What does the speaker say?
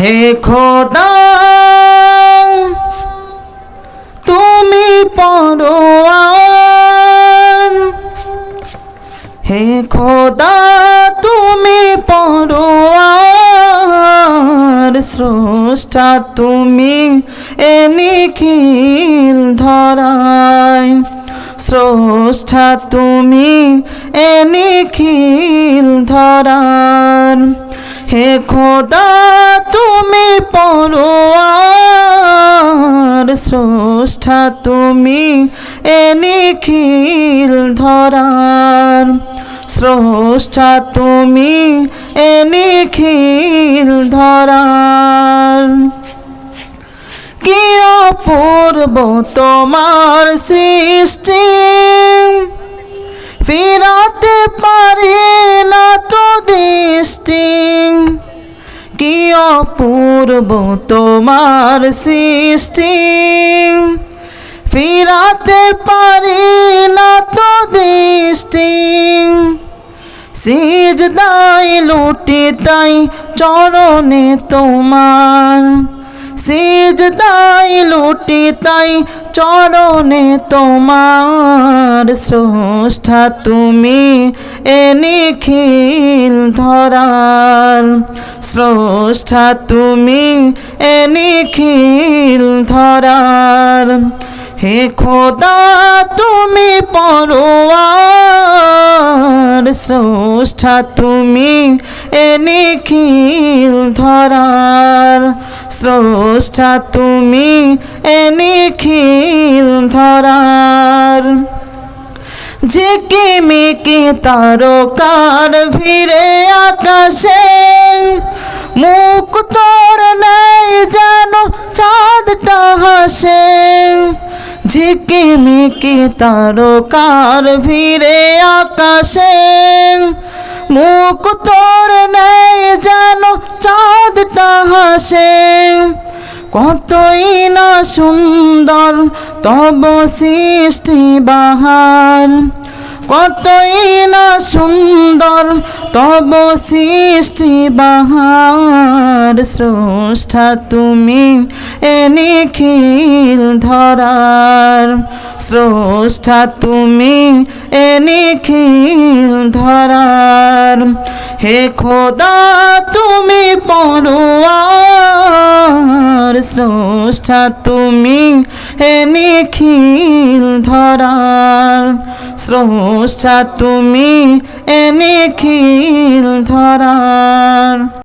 হে খোদা, তুমি পড়োয়ার হে খোদা, তুমি পড়োয়ার স্রষ্টা, তুমি এ নিখিল ধরায় স্রষ্টা, তুমি এ নিখিল ধরার। হে খোদা তুমি পড়োয়ার স্রষ্টা তুমি, এ নিখিল ধরার স্রষ্টা তুমি, এ নিখিল ধরার। কি অপূর্ব তোমার সৃষ্টি, ফিরাতে পারি না অপূর্ব তোমার সৃষ্টি। ফিরাতে পারি না তো দৃষ্টি। সিজদাই লুটি তাই চরণে তোমার। সিজদাই লুটি তাই চরণে তোমার। স্রষ্টা তুমি এ নিখিল ধরার স্রষ্টা তুমি এ নিখিল ধরার হে খোদা, তুমি পড়োয়ার স্রষ্টা তুমি এ নিখিল ধরার। স্রষ্টা তুমি এ নিখিল ধরার। ঝিকি মিকি তারকার ভিড়ে আকাশে মুখ তোর নেই যেন চাঁদটা হাসে ঝিকি মিকি তারকার ভিড়ে আকাশে মুখ তোর নেই যেন চাঁদটা হাসে কতই না সুন্দর তব সৃষ্টি বাহার কতই না সুন্দর তব সৃষ্টি বাহার স্রষ্টা তুমি এ নিখিল ধরার স্রষ্টা তুমি নিখিল ধরার। হে খোদা, তুমি পড়ুয়ার স্রষ্টা, তুমি হে নিখিল ধরার স্রষ্টা, তুমি এ নিখিল ধরার।